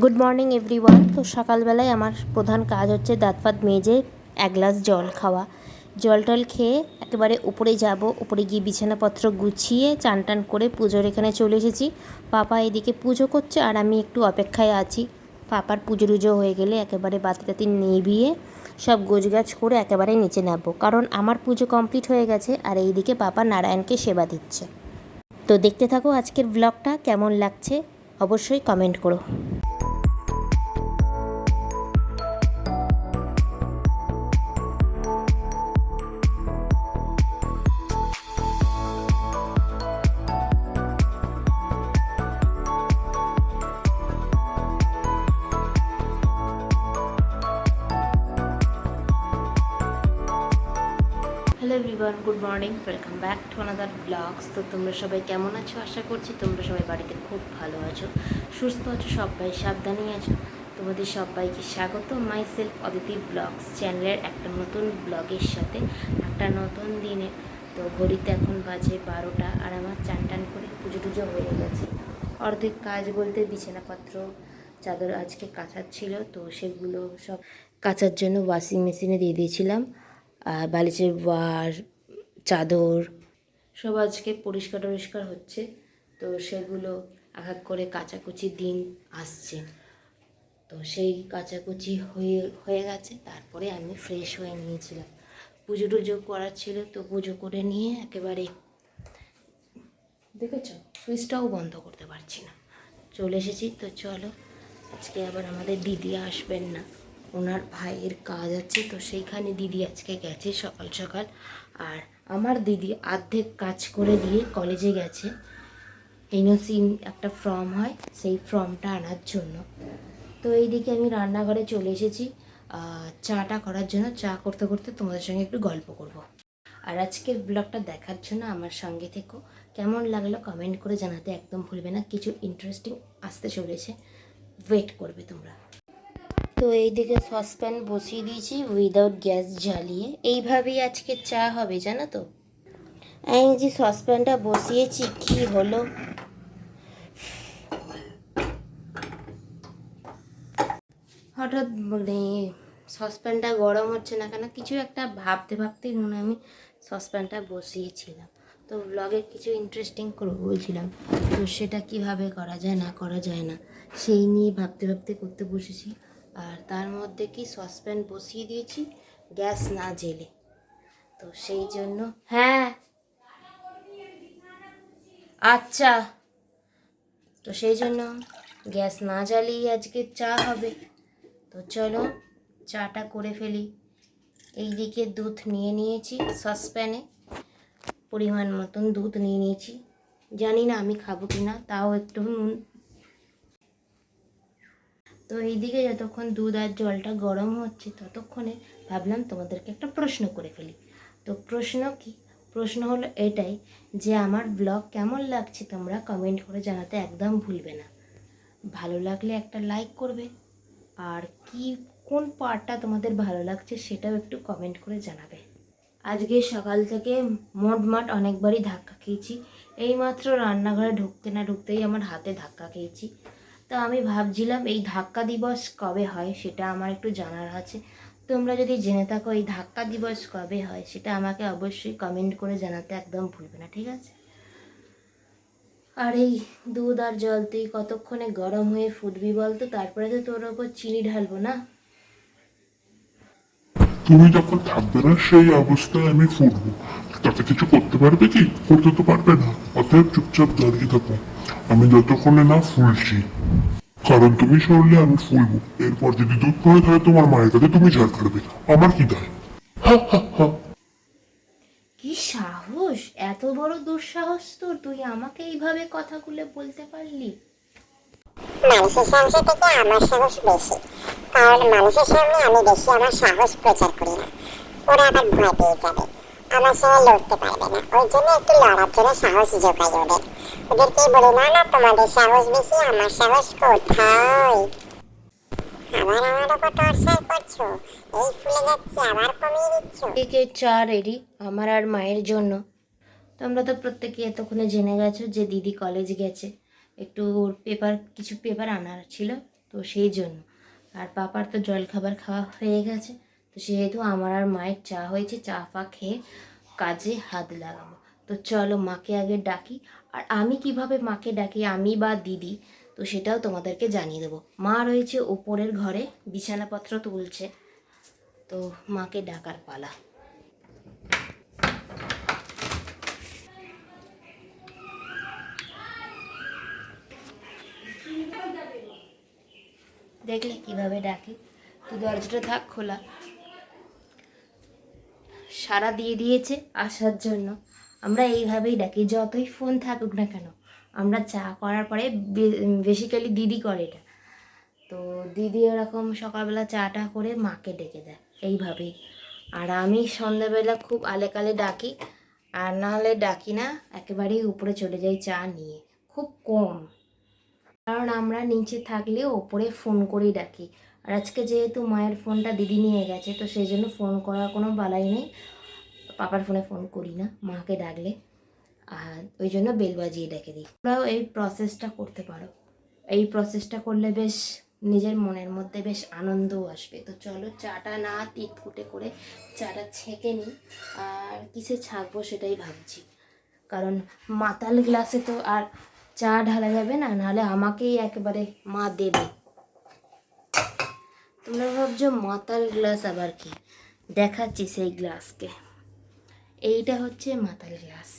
Good morning everyone তো সকালবেলায় আমার প্রধান কাজ হচ্ছে দাঁত ফাত মেজে এক গ্লাস জল খাওয়া। জল টল খেয়ে একেবারে উপরে যাব, উপরে গিয়ে বিছানাপত্র গুছিয়ে চান টান করে পুজোর এখানে চলে এসেছি। পাপা এদিকে পুজো করছে আর আমি একটু অপেক্ষায় আছি। পাপার পুজো টুজো হয়ে গেলে একেবারে বাতি টাতি নিভিয়ে সব গোছগাছ করে একেবারে নিচে নামবো। কারণ আমার পুজো কমপ্লিট হয়ে গেছে আর এইদিকে পাপা নারায়ণকে সেবা দিচ্ছে। তো দেখতে থাকো আজকের ব্লগটা কেমন লাগছে অবশ্যই কমেন্ট করো। Everyone good morning welcome back to another blogs তো তোমরা সবাই কেমন আছো? আশা করছি তোমরা সবাই বাড়িতে খুব ভালো আছো, সুস্থ আছো, সবাই সাবধানেই আছো। তোমাদের সবাইকে স্বাগত মাই সেলফ অদিতি ব্লগস চ্যানেলের একটা নতুন ব্লগের সাথে, একটা নতুন দিনে। তো ঘড়িতে এখন বাজে বারোটা আর আমার চান টান করে পুজো টুজো হয়ে গেছে। অর্ধেক কাজ বলতে বিছানাপত্র, চাদর আজকে কাচার ছিল, তো সেগুলো সব কাচার জন্য ওয়াশিং মেশিনে দিয়ে দিয়েছিলাম। আর বালিশের ওয়ার চাদর। সব আজকে পরিষ্কার টরিষ্কার হচ্ছে, তো সেগুলো এক এক করে কাচাকুচি দিন আসছে। তো সেই কাচাকুচি হয়ে হয়ে গেছে, তারপরে আমি ফ্রেশ হয়ে নিয়েছিলাম। পুজো টুজো করার ছিল, তো পুজো করে নিয়ে একেবারে দেখেছ সুইচটাও বন্ধ করতে পারছি না। চলে এসেছি, তো চলো, আজকে আবার আমাদের দিদি আসবেন না। ওনার ভাইয়ের কাজ আছে, তো সেইখানে দিদি আজকে গেছে সকাল সকাল। আর আমার দিদি অর্ধেক কাজ করে দিয়ে কলেজে গেছে। এনওসি একটা ফর্ম হয়, সেই ফর্মটা আনার জন্য। তো এইদিকে আমি রান্নাঘরে চলে এসেছি। চাটা করার জন্য, চা করতে করতে তোমাদের সঙ্গে একটু গল্প করব। আর আজকের ব্লগটা দেখার জন্য আমার সঙ্গে থেকো। কেমন লাগল কমেন্ট করে জানাতে একদম ভুলবে না। কিছু ইন্টারেস্টিং আসতে চলেছে। ওয়েট করবে তোমরা। তো এইদিকে সসপ্যান বসিয়ে দিয়েছি উইদাউট গ্যাস জ্বালিয়ে। এইভাবেই আজকে চা হবে, জানো তো? আমি যে সসপ্যানটা বসিয়েছি, কি হলো? হঠাৎ মানে সসপ্যানটা গরম হচ্ছে না কেন? কিছু একটা ভাবতে ভাবতেই মনে আমি সসপ্যানটা বসিয়েছিলাম। তো ব্লগে কিছু ইন্টারেস্টিং করব বলছিলাম, তো সেটা কীভাবে করা যায়, না করা যায় না, সেই নিয়ে ভাবতে ভাবতে করতে বসেছি। আর তার মধ্যে কি সসপ্যান বসিয়ে দিয়েছি? গ্যাস না জেলে। তো সেই জন্য হ্যাঁ। আচ্ছা। তো সেই জন্য গ্যাস না জ্বালিয়ে আজকে চা হবে। তো চলো চাটা করে ফেলি। এইদিকে দুধ নিয়ে নিয়েছি সসপ্যানে। পরিমাণ মতন দুধ নিয়ে নিয়েছি। জানি না আমি খাব কি না তাও একটু নুন তো এইদিকে যতক্ষণ দুধ আর জলটা গরম হচ্ছে ততক্ষণে ভাবলাম তোমাদেরকে একটা প্রশ্ন করে ফেলি। তো প্রশ্ন কি? প্রশ্ন হলো এটাই যে আমার ব্লগ কেমন লাগছে তোমরা কমেন্ট করে জানাতে একদম ভুলবে না। ভালো লাগলে একটা লাইক করবে। আর কি, কোন পার্টটা তোমাদের ভালো লাগছে সেটাও একটু কমেন্ট করে জানাবে। আজকে সকাল থেকে মোটমাট অনেকবারই ধাক্কা খেয়েছি। এইমাত্র রান্নাঘরে ঢুকতে না ঢুকতেই আমার হাতে ধাক্কা খেয়েছি। তো আমি ভাবছিলাম এই ধাক্কা দিবস কবে হয় সেটা আমার একটু জানার আছে। তোমরা যদি জেনে থাকো এই ধাক্কা দিবস কবে হয় সেটা আমাকে অবশ্যই কমেন্ট করে জানাতে একদম ভুলবে না, ঠিক আছে? আর এই দুধ আর জল তুই কতক্ষণে গরম হয়ে ফুটবি বলতো? তারপরে তো তোর ওপর চিনি ঢালবো না? তুমি যখন থাকবে না সেই অবস্থায় আমি ফুটবো। তাতে কিছু করতে পারবে কি? করতে তো পারবে না। অতএব চুপচাপ দাঁড়িয়ে থাকো। আমি যতক্ষণে না ফুলছি। কারণ তুমি সরলে আমি ফুলবো। এরপর যদি দুধ পড়ে তাহলে তোমার মায়ের কাছে তুমি ঝাড় খাবে। আমার কি দায়? কি সাহস? এত বড় দুঃসাহস তোর। তুই আমাকে এইভাবে কথাগুলো বলতে পারলি? মানুষের সাহসের থেকে আমার সাহস বেশি। কারণ মানুষের সামনে আমি বেশি আমার সাহস প্রচার করি না। ওরা আবার ভয় পেয়ে যাবে। আমার সঙ্গে লড়তে পারবে না। ওই জন্য একটু লড়ার জন্য সাহস জোগাই ওদের। ওদেরকে বলি, না না, তোমাদের সাহস বেশি, আমার সাহস কোথায়? আবার আমার ওপর টর্চার করছ? এই ফুলে যাচ্ছে, আবার কমিয়ে দিচ্ছ? রেডি আমার আর মায়ের জন্য। তোমরা তো প্রত্যেকে এতক্ষণে জেনে গেছো যে দিদি কলেজ গেছে। একটু ওর পেপার কিছু পেপার আনার ছিল, তো সেই জন্য। আর পাপার তো জল খাবার খাওয়া হয়ে গেছে। তো সেহেতু আমার আর মায়ের চা হয়েছে, চা ফা খেয়ে কাজে হাত লাগাবো। তো চলো মাকে আগে ডাকি। আর আমি কীভাবে মাকে ডাকি, আমি বা দিদি, তো সেটাও তোমাদেরকে জানিয়ে দেবো। মা রয়েছে ওপরের ঘরে, বিছানাপত্র তুলছে। তো মাকে ডাকার পালা। দেখলে কীভাবে ডাকে? তো দরজাটা থাক, খোলা। সারা দিয়ে দিয়েছে আসার জন্য। আমরা এইভাবেই ডাকি, যতই ফোন থাকুক না কেন। আমরা চা করার পরে বেসিক্যালি দিদি করে এটা। তো দিদি ওরকম সকালবেলা চাটা করে মাকে ডেকে দেয়, এইভাবেই। আর আমি সন্ধ্যাবেলা খুব আলেকালে ডাকি, আর না হলে ডাকি না, একেবারেই উপরে চলে যাই চা নিয়ে, খুব কম। কারণ আমরা নিচে থাকলে ওপরে ফোন করেই ডাকি। আর আজকে যেহেতু মায়ের ফোনটা দিদি নিয়ে গেছে, তো সেই জন্য ফোন করার কোনো বালাই নেই। পাপার ফোনে ফোন করি না, মাকে ডাকলে। আর ওই জন্য বেল বাজিয়ে ডেকে দিই। তোমরাও এই প্রসেসটা করতে পারো। এই প্রসেসটা করলে বেশ নিজের মনের মধ্যে বেশ আনন্দও আসবে। তো চলো চাটা না তিতকুটে করে চাটা ছেঁকে নিই। আর কিসে ছাঁকবো সেটাই ভাবছি। কারণ মাতাল গ্লাসে তো আর চা ঢালা যাবে না, নাহলে আমাকেই একেবারে মা দেবে। তোমরা ভাবছ মাতাল গ্লাস আবার কি? দেখাচ্ছি সেই গ্লাসকে। এইটা হচ্ছে মাতাল গ্লাস।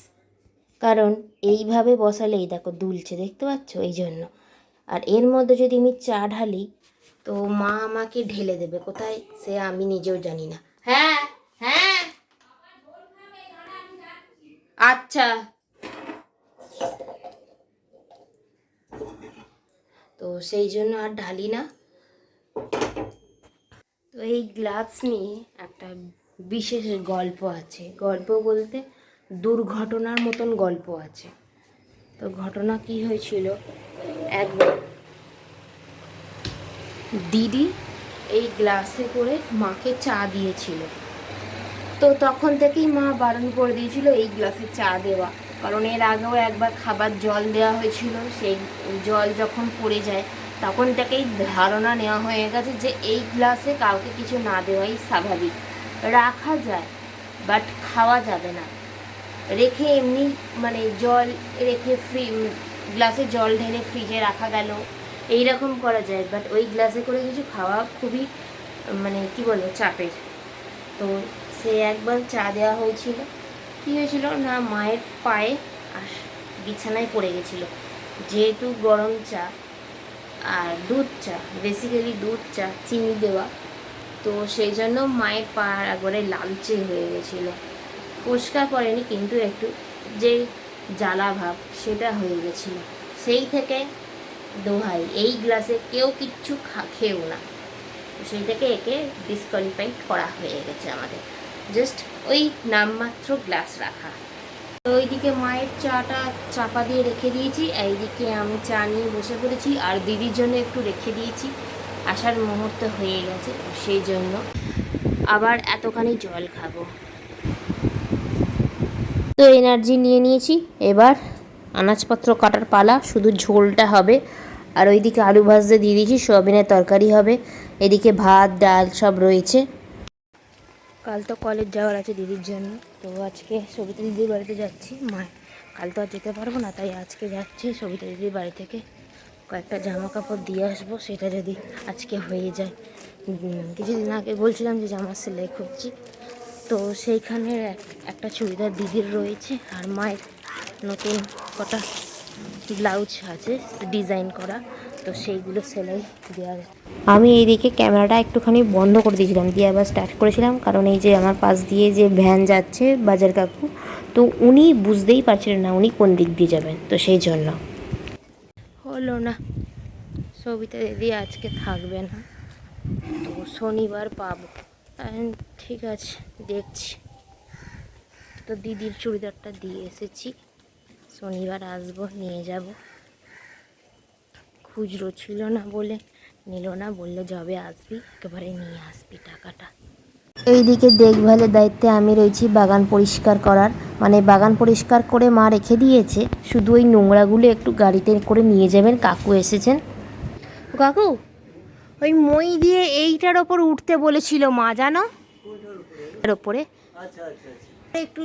কারণ এইভাবে বসালে এই দেখো দুলছে, দেখতে পাচ্ছ? এই জন্য আর এর মধ্যে যদি আমি চা ঢালি, তো মা আমাকে ঢেলে দেবে। কোথায়? সে আমি নিজেও জানি না। হ্যাঁ হ্যাঁ। আচ্ছা। তো সেই জন্য আর ঢালি না। এই গ্লাস নিয়ে একটা বিশেষ গল্প আছে। গল্প বলতে দুর্ঘটনার মতন গল্প আছে। তো ঘটনা কি হয়েছিল? একবার দিদি এই গ্লাসে করে মাকে চা দিয়েছিল। তো তখন থেকেই মা বারণ করে দিয়েছিল এই গ্লাসে চা দেওয়া। কারণ এর আগেও একবার খাবার জল দেওয়া হয়েছিল। সেই জল যখন পড়ে যায় তখন থেকেই ধারণা নেওয়া হয়ে গেছে যে এই গ্লাসে কাউকে কিছু না দেওয়াই স্বাভাবিক। রাখা যায় বাট খাওয়া যাবে না। রেখে এমনি মানে জল রেখে ফ্রি গ্লাসে জল ঢেলে ফ্রিজে রাখা গেল। এই রকম করা যায় বাট ওই গ্লাসে করে কিছু খাওয়া খুবই মানে কি বলব চাপের। তো সে একবার চা দেওয়া হয়েছিল। কী হয়েছিল না, মায়ের পায়ে আর বিছানায় পড়ে গেছিল। যেহেতু গরম চা আর দুধ চা বেসিক্যালি দুধ চা, চিনি দেওয়া। তো সেই জন্য মায়ের পা একবারে লালচে হয়ে গেছিল। পরিষ্কার করেনি, কিন্তু একটু যে জ্বালা ভাব, সেটা হয়ে গেছিল। সেই থেকে দোহাই, এই গ্লাসে কেউ কিচ্ছু খা, খেয়েও না। সেই থেকে একে ডিসকোয়ালিফাইড করা হয়ে গেছে আমাদের। জাস্ট ওই নামমাত্র গ্লাস রাখা। ওইদিকে মায়ের চাটা চাপা দিয়ে রেখে দিয়েছি। এইদিকে আমি চা নিয়ে বসে পড়েছি আর দিদির জন্য একটু রেখে দিয়েছি। আসার মুহূর্ত হয়ে গেছে, সেই জন্য আবার এতখানি জল খাব। তো এনার্জি নিয়ে নিয়েছি। এবার আনাজপত্র কাটার পালা, শুধু ঝোলটা হবে। আর ওইদিকে আলু ভাজতে দিয়ে দিয়েছি, সোয়াবিনের তরকারি হবে। এদিকে ভাত, ডাল সব রয়েছে। কাল তো কলেজ যাওয়ার আছে দিদির জন্য। তো আজকে সবিতা দিদির বাড়িতে যাচ্ছি। মা কাল তো আর যেতে পারব না, তাই আজকে যাচ্ছি। সবিতা দিদির বাড়ি থেকে কয়েকটা জামা কাপড় দিয়ে আসব, সেটা যদি আজকে হয়ে যায়। কিছুদিন আগে বলছিলাম যে জামা সেলাই খুঁজছি তো সেইখানে এক- একটা চুড়িদার দিদির রয়েছে আর মায়ের নতুন কটা ব্লাউজ আছে, ডিজাইন করা। তো সেইগুলো সেলাই দেওয়া আমি এইদিকে ক্যামেরাটা একটুখানি বন্ধ করে দিয়েছিলাম, দিয়ে আবার স্টার্ট করেছিলাম। কারণ এই যে আমার পাশ দিয়ে যে ভ্যান যাচ্ছে বাজার কাকু, তো উনি বুঝতেই পারছিলেন না উনি কোন দিক দিয়ে যাবেন, তো সেই জন্য। হলো না। সবিতা দিদি আজকে থাকবে না। তো শনিবার পাবো। ঠিক আছে, দেখছি। তো দিদির চুড়িদারটা দিয়ে এসেছি। শনিবার আসব, নিয়ে যাব। খুচরো ছিল না বলে নিল না বলল যবে আসবি একেবারে নিয়ে আসবি টাকাটা। এইদিকে দেখভালের দায়িত্বে আমি রয়েছি বাগান পরিষ্কার করার। মানে বাগান পরিষ্কার করে মা রেখে দিয়েছে শুধু ওই নোংরাগুলো একটু গাড়িতে করে নিয়ে যাবেন কাকু এসেছেন। কাকু ওই মই দিয়ে এইটার ওপর উঠতে বলেছিল মা জানো? এর ওপরে? আচ্ছা আচ্ছা আচ্ছা একটু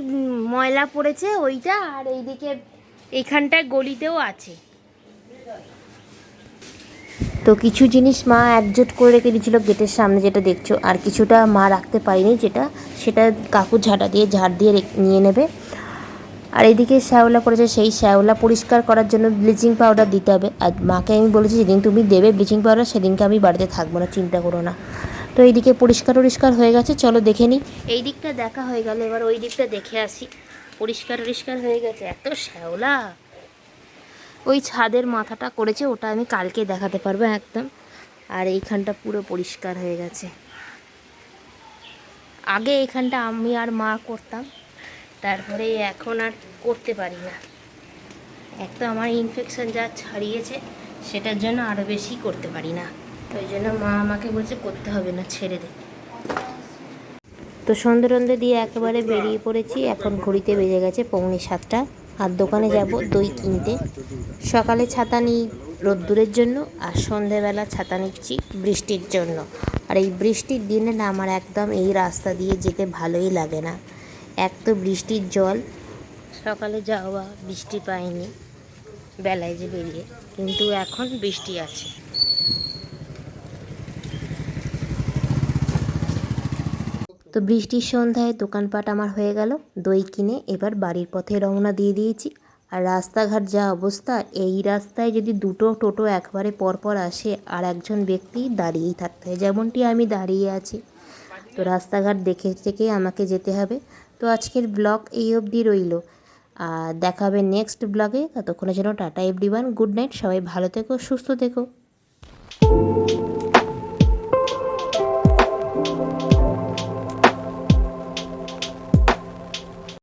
ময়লা পড়েছে ওইটা আর এইদিকে এইখানটায় গলিতেও আছে। তো কিছু জিনিস মা একজোট করে রেখে দিয়েছিল গেটের সামনে যেটা দেখছ। আর কিছুটা মা রাখতে পারিনি যেটা, সেটা কাকু ঝাঁটা দিয়ে ঝাড় দিয়ে নিয়ে নেবে। আর এদিকে শ্যাওলা পড়েছে, সেই শ্যাওলা পরিষ্কার করার জন্য ব্লিচিং পাউডার দিতে হবে। আর মাকে আমি বলেছি, যেদিন তুমি দেবে ব্লিচিং পাউডার সেদিনকে আমি বাড়িতে থাকব না, চিন্তা করো না। তো এইদিকে পরিষ্কার টরিষ্কার হয়ে গেছে, চলো দেখে নিই এই দিকটা দেখা হয়ে গেল, এবার ওই দিকটা দেখে আসি। পরিষ্কার টরিষ্কার হয়ে গেছে, এত শ্যাওলা। ওই ছাদের মাথাটা করেছে, ওটা আমি কালকে দেখাতে পারব একদম। আর এইখানটা পুরো পরিষ্কার হয়ে গেছে। আগে এইখানটা আমি আর মা করতাম, তারপরে এখন আর করতে পারি না। এক তো আমার ইনফেকশন যা ছাড়িয়েছে, সেটার জন্য আরও বেশি করতে পারি না। ওই জন্য মা আমাকে বলছে, করতে হবে না, ছেড়ে দে। তো সন্ধে টন্ধে দিয়ে একেবারে বেরিয়ে পড়েছি, এখন ঘড়িতে বেজে গেছে পৌনে সাতটা। আর দোকানে যাব, দই কিনতে। সকালে ছাতা নিই রোদ্দুরের জন্য আর সন্ধেবেলা ছাতা নিচ্ছি বৃষ্টির জন্য। আর এই বৃষ্টির দিনে না আমার একদম এই রাস্তা দিয়ে যেতে ভালোই লাগে না। এক তো বৃষ্টির জল, সকালে যাওয়া বৃষ্টি পায়নি বেলায় যে বেরিয়ে। কিন্তু এখন বৃষ্টি আছে। তো বৃষ্টির সন্ধ্যায় দোকানপাট আমার হয়ে গেল, দই কিনে এবার বাড়ির পথে রওনা দিয়ে দিয়েছি। আর রাস্তাঘাট যা অবস্থা, এই রাস্তায় যদি দুটো টোটো একবারে পরপর আসে আর একজন ব্যক্তি দাঁড়িয়েই থাকতে হয়, যেমনটি আমি দাঁড়িয়ে আছি। তো রাস্তাঘাট দেখে দেখে আমাকে যেতে হবে। তো আজকের ব্লগ এই অবধি রইল। আর দেখা হবে নেক্সট ব্লগে। ততক্ষণের জন্য টাটা, এভরিওয়ান। Good night. সবাই ভালো থেকো, সুস্থ থেকো।